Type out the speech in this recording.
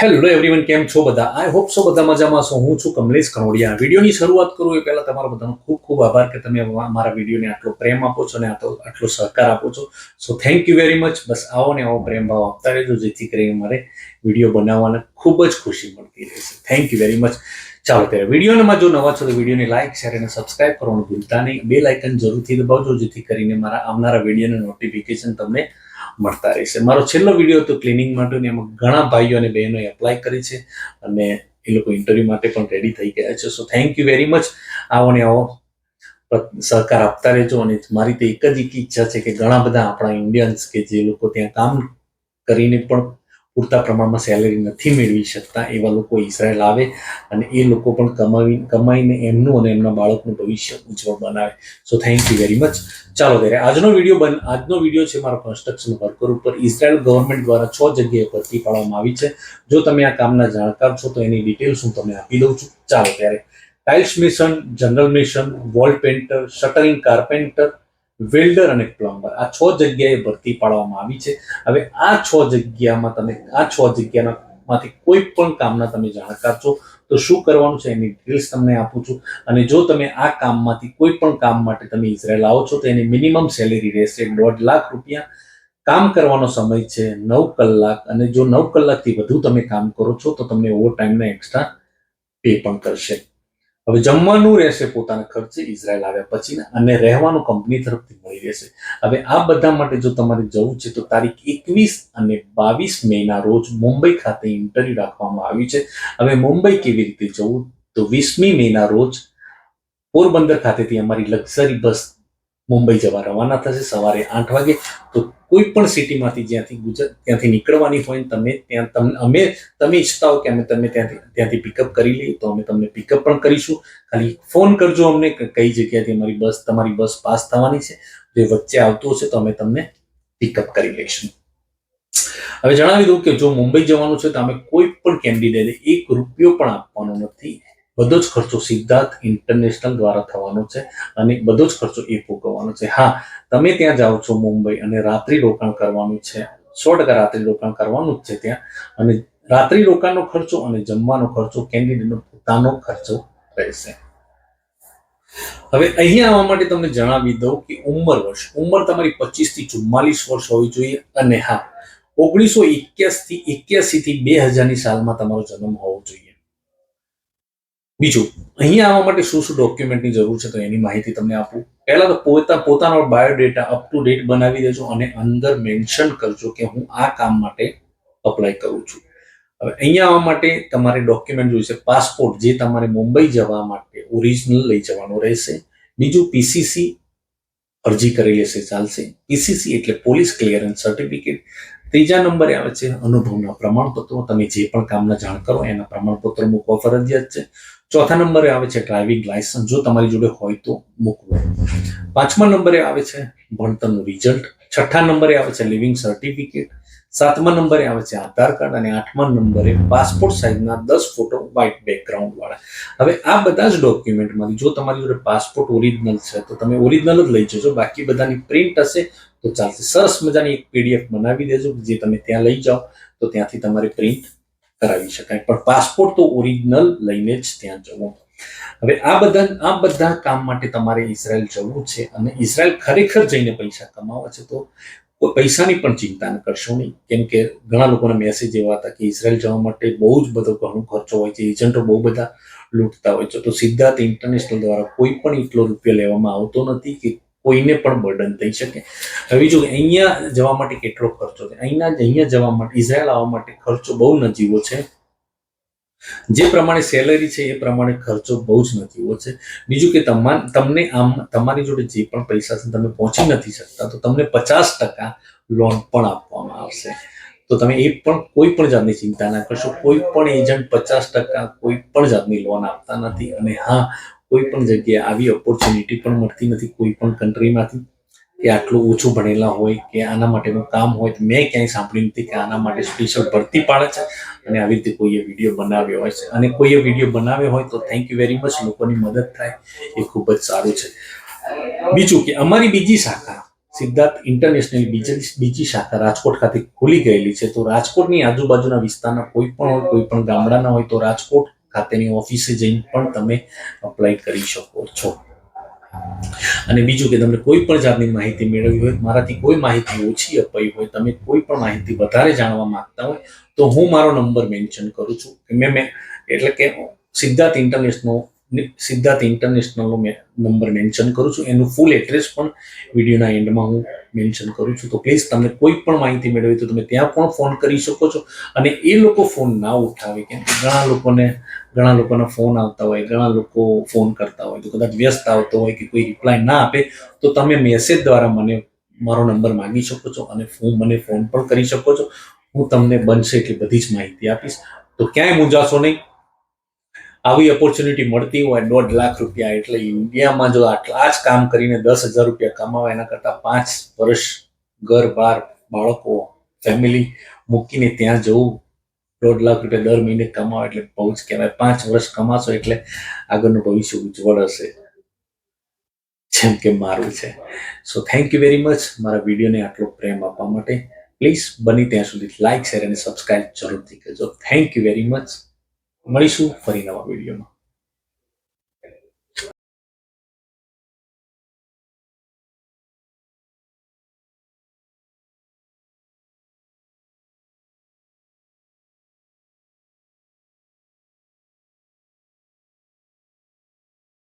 Hello everyone કેમ છો બધા? આઈ હોપ સો બધા મજામાં છો. હું છું કમલેશ કનોડિયા. વિડીયોની શરૂઆત કરું એ પહેલાં તમારો બધાનો ખૂબ ખૂબ આભાર કે તમે મારા વિડીયોને આટલો પ્રેમ આપો છો અને આટલો સહકાર આપો છો. So thank you very much બસ આવો ને આવો પ્રેમ ભાવ આપતા રહેજો, જેથી કરીને મારે વીડિયો બનાવવાને ખૂબ જ ખુશી મળતી રહેશે થેન્ક યુ વેરી મચ ચાલો, ત્યારે વિડીયોમાં જો નવા છો તો વિડીયોને લાઇક શેર અને સબસ્ક્રાઇબ કરવાનું ભૂલતા નહીં. બે લાઇકન જરૂરથી દબાવજો, જેથી કરીને મારા આવનારા વિડીયોના નોટિફિકેશન તમને મળતા રહેશે મારો છેલ્લો વીડિયો હતો ક્લિનિંગ માટેનો, એમાં ઘણા ભાઈઓ અને બહેનોએ એપ્લાય કરી છે અને એ લોકો ઇન્ટરવ્યૂ માટે પણ રેડી થઈ ગયા છે. So thank you very much આવો ને આવો સહકાર આપતા રહેજો અને મારી તો એક જ એક ઈચ્છા છે કે ઘણા બધા આપણા ઇન્ડિયન્સ કે જે લોકો ત્યાં કામ કરીને પણ પૂરતા પ્રમાણમાં સેલેરી નથી મેળવી શકતા એવા લોકો ઇઝરાયલ આવે અને એ લોકો પણ કમાવી, કમાઈને એમનું અને એમના બાળકનું ભવિષ્ય ઉજ્જવળ બનાવે. So thank you very much ચાલો, ત્યારે આજનો વીડિયો બન, આજનો વીડિયો છે મારા કન્સ્ટ્રક્શન વર્કર ઉપર. ઇઝરાયલ ગવર્મેન્ટ દ્વારા છ જગ્યાએ ભરતી પાડવામાં આવી છે. જો તમે આ કામના જાણકાર છો, તો એની ડિટેલ્સ હું તમને આપી દઉં છું. ચાલો, ત્યારે tiles mason general mason wall painter shuttering carpenter welder અને પ્લમ્બર. આ છ જગ્યાએ ભરતી પાડવામાં આવી છે. હવે આ છ જગ્યામાં તમે, આ છ જગ્યાના માંથી કોઈ પણ કામના તમે જાણકાર છો, તો શું કરવાનું છે એની ડિટેલ્સ તમને આપું છું. અને જો તમે આ કામમાંથી કોઈ પણ કામ માટે તમે ઇઝરાયલ આવો છો, તો એની મિનિમમ સેલેરી રહેશે દોઢ લાખ રૂપિયા. કામ કરવાનો સમય છે નવ કલાક. અને જો નવ કલાકથી વધુ તમે કામ કરો છો, તો તમને ઓવર ટાઈમના એક્સ્ટ્રા પે પણ કરશે. હવે જમવાનું રહેશે પોતાના ખર્ચે, ઇઝરાયલ આવ્યા પછી અને રહેવાનું કંપની તરફથી મળી રહેશે. હવે આ બધા માટે જો તમારે જવું છે, તો તારીખ એકવીસ અને બાવીસ મેના રોજ મુંબઈ ખાતે ઇન્ટરવ્યુ રાખવામાં આવ્યું છે. હવે મુંબઈ કેવી રીતે જવું? તો વીસમી મેના રોજ પોરબંદર ખાતેથી અમારી લક્ઝરી બસ મુંબઈ જવા રવાના થશે. સવારે આઠ વાગે તો કોઈ પણ સિટીમાંથી જ્યાંથી ગુજરાત ત્યાંથી નીકળવાની હોય તમે ત્યાં તમને અમે, તમે ઈચ્છતા હો કે અમે તમને ત્યાંથી ત્યાંથી પિકઅપ કરી લઈએ, તો અમે તમને પિકઅપ પણ કરીશું. ખાલી ફોન કરજો અમને કઈ જગ્યાથી અમારી બસ, તમારી બસ પાસ થવાની છે. જે વચ્ચે આવતું હશે તો અમે તમને પિકઅપ કરી લઈશું. હવે જણાવી દઉં કે જો મુંબઈ જવાનું છે તો અમે કોઈ પણ કેન્ડિડેટે એક રૂપિયો પણ આપવાનો નથી. બધો જ ખર્ચો સિદ્ધાર્થ ઇન્ટરનેશનલ દ્વારા થવાનો છે અને બધો જ ખર્ચો એ ભોગવવાનો છે. હા, તમે ત્યાં જાઓ છો મુંબઈ અને રાત્રિ રોકાણ કરવાનું છે. સો ટકા રાત્રિ રોકાણ કરવાનું જ છે ત્યાં. અને રાત્રિ રોકાણનો ખર્ચો અને જમવાનો ખર્ચો કેન્ડિડેટનો પોતાનો ખર્ચો રહેશે. હવે અહીંયા આવવા માટે તમને જણાવી દઉં કે ઉંમર વર્ષ. ઉંમર તમારી પચીસથી ચુમ્માલીસ વર્ષ હોવી જોઈએ અને હા, ઓગણીસો એક્યાસી એક્યાસી થી બે હજારની સાલમાં તમારો જન્મ હોવો જોઈએ. બીજું, અહીંયા આવવા માટે શું શું ડોક્યુમેન્ટની જરૂર છે તો એની માહિતી તમને આપું. પહેલા તો પોતા, પોતાનો બાયોડેટા અપ ટુ ડેટ બનાવી દેજો અને અંદર મેન્શન કરજો કે હું આ કામ માટે અપ્લાય કરું છું. હવે અહીંયા આવવા માટે તમારે ડોક્યુમેન્ટ જોઈશે પાસપોર્ટ જે તમારે મુંબઈ જવા માટે ઓરિજિનલ લઈ જવાનો રહેશે. બીજું પીસીસી અરજી કરી લેશે ચાલશે. પીસીસી એટલે પોલીસ ક્લિયરન્સ સર્ટિફિકેટ ત્રીજા નંબરે આવે છે અનુભવના પ્રમાણપત્રો. તમે જે પણ કામના જાણ કરો, એના પ્રમાણપત્રો મૂકવા ફરજિયાત છે. ચોથા નંબરે આવે છે ડ્રાઇવિંગ લાયસન્સ જો તમારી જોડે હોય તો મૂકવું. પાંચમા નંબરે આવે છે ભણતરનું રિઝલ્ટ છઠ્ઠા નંબરે આવે છે લિવિંગ સર્ટિફિકેટ સાતમા નંબરે આવે છે આધાર કાર્ડ અને આઠમા નંબરે પાસપોર્ટ સાઇઝના દસ ફોટો વ્હાઇટ બેકગ્રાઉન્ડ વાળા. હવે આ બધા જ ડોક્યુમેન્ટમાંથી જો તમારી જોડે પાસપોર્ટ ઓરિજિનલ છે, તો તમે ઓરિજિનલ જ લઈ જજો. બાકી બધાની પ્રિન્ટ હશે તો ચાલશે. સરસ મજાની એક પીડીએફ બનાવી દેજો, જે તમે ત્યાં લઈ જાઓ, તો ત્યાંથી તમારે પ્રિન્ટ કરાવી શકાય. પણ પાસપોર્ટ તો ઓરિજિનલ લઈને જ ત્યાં જવું હવે આ બધા આ બધા કામ માટે તમારે ઇઝરાયલ જવું છે અને ઇઝરાયલ ખરેખર જઈને પૈસા કમાવા છે તો કોઈ પૈસાની પણ ચિંતા ન કરશો નહીં. કેમ કે ઘણા લોકોના મેસેજ એવા હતા કે ઇઝરાયલ જવા માટે બહુ જ બધો ઘણો ખર્ચો હોય છે એજન્ટો બહુ બધા લૂંટતા હોય છે. તો સિદ્ધાર્થ ઇન્ટરનેશનલ દ્વારા કોઈ પણ એટલો રૂપિયો લેવામાં આવતો નથી કે કોઈને પણ બર્ડન થઈ શકે. હવે જો અહીંયા જવા માટે કેટલો ખર્ચો છે? અહીંના અહીંયા જવા માટે ઇઝરાયલ આવવા માટે ખર્ચો બહુ નજીવો છે. જે પ્રમાણે સેલરી છે, એ પ્રમાણે ખર્ચો બહુ જ નજીવો છે. બીજું કે તમને આમ, તમારી જોડે જે પણ પૈસા છે, તમે પહોંચી નથી શકતા, તો તમને પચાસ ટકા લોન પણ આપવામાં આવશે. તો તમે એ પણ, કોઈ પણ જાતની ચિંતા ના કરશો. કોઈ પણ એજન્ટ પચાસ ટકા કોઈ પણ જાતની લોન આપતા નથી. અને હા કોઈ પણ જગ્યાએ આવી ઓપોર્ચ્યુનિટી પણ મળતી નથી કોઈ પણ કન્ટ્રીમાંથી કે આટલું ઓછું ભણેલા હોય કે આના માટેનું કામ હોય તો મેં ક્યાંય સાંભળ્યું નથી કે આના માટે સ્પેશિયલ ભરતી પાડે છે. અને આવી રીતે કોઈએ વીડિયો બનાવ્યો હોય છે. અને કોઈએ વીડિયો બનાવ્યો હોય તો થેન્ક યુ વેરી મચ લોકોની મદદ થાય એ ખૂબ જ સારું છે. બીજું કે અમારી બીજી શાખા સિદ્ધાર્થ ઇન્ટરનેશનલ બીજી બીજી શાખા રાજકોટ ખાતે ખુલી ગયેલી છે. તો રાજકોટની આજુબાજુના વિસ્તારના કોઈ પણ હોય, કોઈ પણ ગામડાના હોય તો રાજકોટ ખાતેની ઓફિસે જઈને પણ તમે અપ્લાય કરી શકો છો. અને બીજું કે તમને કોઈ પણ જાતની માહિતી મેળવી હોય, મારાથી કોઈ માહિતી ઓછી અપાઈ હોય, તમે કોઈ પણ માહિતી વધારે જાણવા માંગતા હોય, તો હું મારો નંબર મેન્શન કરું છું. મેં મેં એટલે કે સિદ્ધાર્થ ઇન્ટરનેશનલ, સિદ્ધાર્થ ઇન્ટરનેશનલનો મેં નંબર મેન્શન કરું છું. એનું ફૂલ એડ્રેસ પણ વિડીયોના એન્ડમાં હું મેન્શન કરું છું. તો પ્લીઝ તમને કોઈ પણ માહિતી મેળવી તો તમે ત્યાં પણ ફોન કરી શકો છો. અને એ લોકો ફોન ના ઉઠાવે કેમ કે ઘણા લોકોને ઘણા લોકોના ફોન આવતા હોય, ઘણા લોકો ફોન કરતા હોય, તો કદાચ વ્યસ્ત આવતો હોય કે કોઈ રિપ્લાય ના આપે, તો તમે મેસેજ દ્વારા મને મારો નંબર માંગી શકો છો અને હું મને ફોન પણ કરી શકો છો. હું તમને બનશે એટલી બધી જ માહિતી આપીશ. તો ક્યાંય મૂંઝાશો નહીં. આવી ઓપોર્ચ્યુનિટી મળતી હોય દોઢ લાખ રૂપિયા એટલે ઇન્ડિયામાં જો આટલા જ કામ કરીને દસ હજાર રૂપિયા કમાવા એના કરતાં પાંચ વર્ષ ઘર, બાર બાળકો ફેમિલી મૂકીને ત્યાં જવું દોઢ લાખ રૂપિયા દર મહિને કમાવો એટલે બહુ જ કહેવાય. પાંચ વર્ષ કમાશો એટલે આગળનું ભવિષ્ય ઉજ્જવળ હશે. જેમ કે મારું છે. So thank you very much મારા વિડીયોને આટલો પ્રેમ આપવા માટે. પ્લીઝ બની ત્યાં સુધી લાઇક શેર અને સબસ્ક્રાઇબ જરૂરથી કરજો. થેન્ક યુ વેરી મચ મળીશું ફરી નવા વિડીયોમાં.